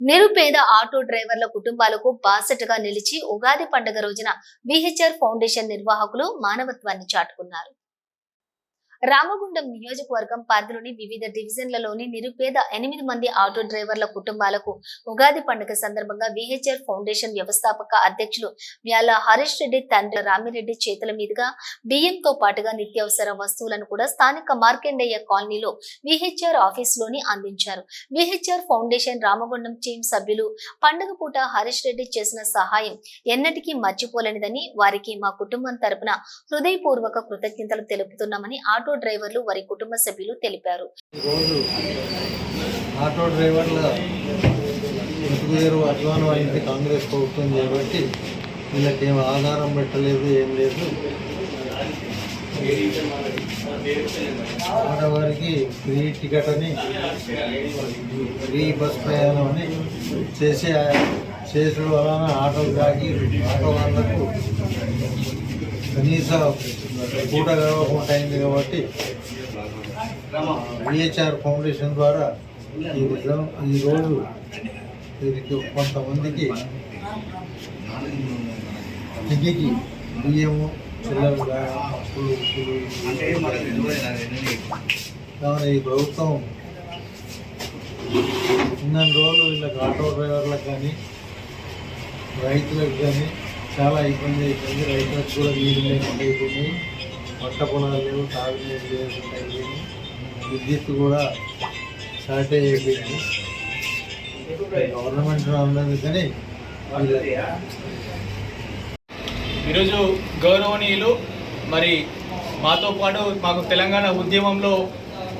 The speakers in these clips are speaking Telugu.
నిరుపేద ఆటో డ్రైవర్ల కుటుంబాలకు బాసటగా నిలిచి ఉగాది పండుగ రోజున విహెచ్ఆర్ ఫౌండేషన్ నిర్వాహకులు మానవత్వాన్ని చాటుకున్నారు. రామగుండం నియోజకవర్గం పరిధిలోని వివిధ డివిజన్లలోని నిరుపేద ఎనిమిది మంది ఆటో డ్రైవర్ల కుటుంబాలకు ఉగాది పండుగ సందర్భంగా విహెచ్ఆర్ ఫౌండేషన్ వ్యవస్థాపక అధ్యక్షులు వ్యాల హరీష్ రెడ్డి తండ్రి రామిరెడ్డి చేతుల మీదుగా బియ్యంతో పాటుగా నిత్యావసర వస్తువులను కూడా స్థానిక మార్కెండయ్య కాలనీలో విహెచ్ఆర్ ఆఫీస్లోని అందించారు. విహెచ్ఆర్ ఫౌండేషన్ రామగుండం టీం సభ్యులు పండుగ పూట హరీష్ రెడ్డి చేసిన సహాయం ఎన్నటికీ మర్చిపోలేనిదని వారికి మా కుటుంబం తరపున హృదయపూర్వక కృతజ్ఞతలు తెలుపుతున్నామని ఆటో ఆటో డ్రైవర్లు వారి కుటుంబ సభ్యులు తెలిపారు. ఆటో డ్రైవర్ల బతుకుదేరు అధ్వానం అయింది కాంగ్రెస్ ప్రభుత్వం కాబట్టి వీళ్ళకి ఏం ఆధారం పెట్టలేదు ఏం లేదు. ఆడవారికి ఫ్రీ టికెట్ అని ఫ్రీ బస్ ప్రయాణం అని చేసే చేసుడు వలన ఆటో దాగి ఆటో వాళ్ళకు కనీస పూట గడవకుండా అయింది కాబట్టి విహెచ్ఆర్ ఫౌండేషన్ ద్వారా ఈ విధం ఈరోజు వీరికి కొంతమందికి ఇంటికి బియ్యము అప్పులు ఉప్పులు కావున ఈ ప్రభుత్వం ఇన్ని రోజులు వీళ్ళకి ఆటో డ్రైవర్లకు కానీ రైతులకు కానీ చాలా ఇబ్బంది అవుతుంది రైతులకు కూడా నీళ్ళు లేకుండా అయిపోయింది. పంట పొలాలు లేవు తాగునీరు లేకుండా అయిపోయింది విద్యుత్ కూడా షార్టేజ్ అయిపోయింది. గవర్నమెంట్ ఉన్నది కానీ ఈరోజు గౌరవనీయులు మరి మాతో పాటు మాకు తెలంగాణ ఉద్యమంలో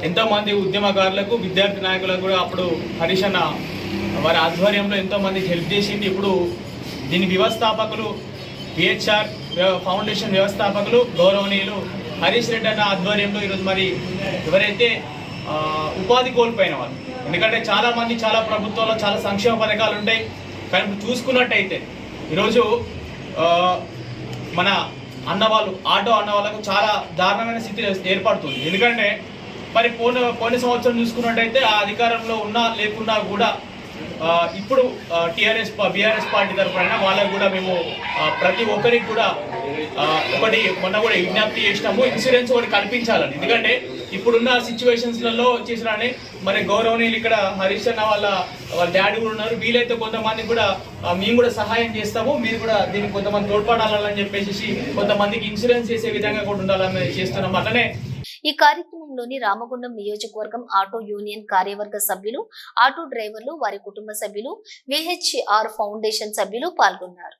ఎంతోమంది ఉద్యమకారులకు విద్యార్థి నాయకులకు కూడా అప్పుడు హరీష్ అన్న వారి ఆధ్వర్యంలో ఎంతోమంది హెల్ప్ చేసింది. ఇప్పుడు దీని వ్యవస్థాపకులు పిహెచ్ఆర్ ఫౌండేషన్ వ్యవస్థాపకులు గౌరవనీయులు హరీష్ రెడ్డి అన్న ఆధ్వర్యంలో ఈరోజు మరి ఎవరైతే ఉపాధి కోల్పోయిన వాళ్ళు ఎందుకంటే చాలామంది చాలా ప్రభుత్వంలో చాలా సంక్షేమ పథకాలు ఉంటాయి. కానీ చూసుకున్నట్టయితే ఈరోజు మన అన్నవాళ్ళు ఆటో అన్న వాళ్ళకు చాలా దారుణమైన స్థితి ఏర్పడుతుంది. ఎందుకంటే మరి పోయిన పోయిన సంవత్సరం చూసుకున్నట్టయితే ఆ అధికారంలో ఉన్నా లేకున్నా కూడా ఇప్పుడు టిఆర్ఎస్ బీఆర్ఎస్ పార్టీ తరఫున వాళ్ళకు కూడా మేము ప్రతి ఒక్కరికి కూడా ఒకటి మొన్న కూడా విజ్ఞప్తి చేసినాము ఇన్సూరెన్స్ ఒకటి కల్పించాలని. ఎందుకంటే ఇప్పుడున్న సిచ్యువేషన్స్లలో చేసినానే మరి గౌరవనీయులు ఇక్కడ హరీష్ అన్న వాళ్ళ వాళ్ళ డాడీ కూడా ఉన్నారు. వీలైతే కొంతమంది కూడా మేము కూడా సహాయం చేస్తాము. మీరు కూడా దీనికి కొంతమంది తోడ్పడాలని చెప్పేసి కొంతమందికి ఇన్సూరెన్స్ చేసే విధంగా కూడా ఉండాలని చేస్తున్నాం అట్లనే ఈ కార్యక్రమంలోని రామగుండం నియోజకవర్గం ఆటో యూనియన్ కార్యవర్గ సభ్యులు ఆటో డ్రైవర్లు వారి కుటుంబ సభ్యులు విహెచ్ఆర్ ఫౌండేషన్ సభ్యులు పాల్గొన్నారు.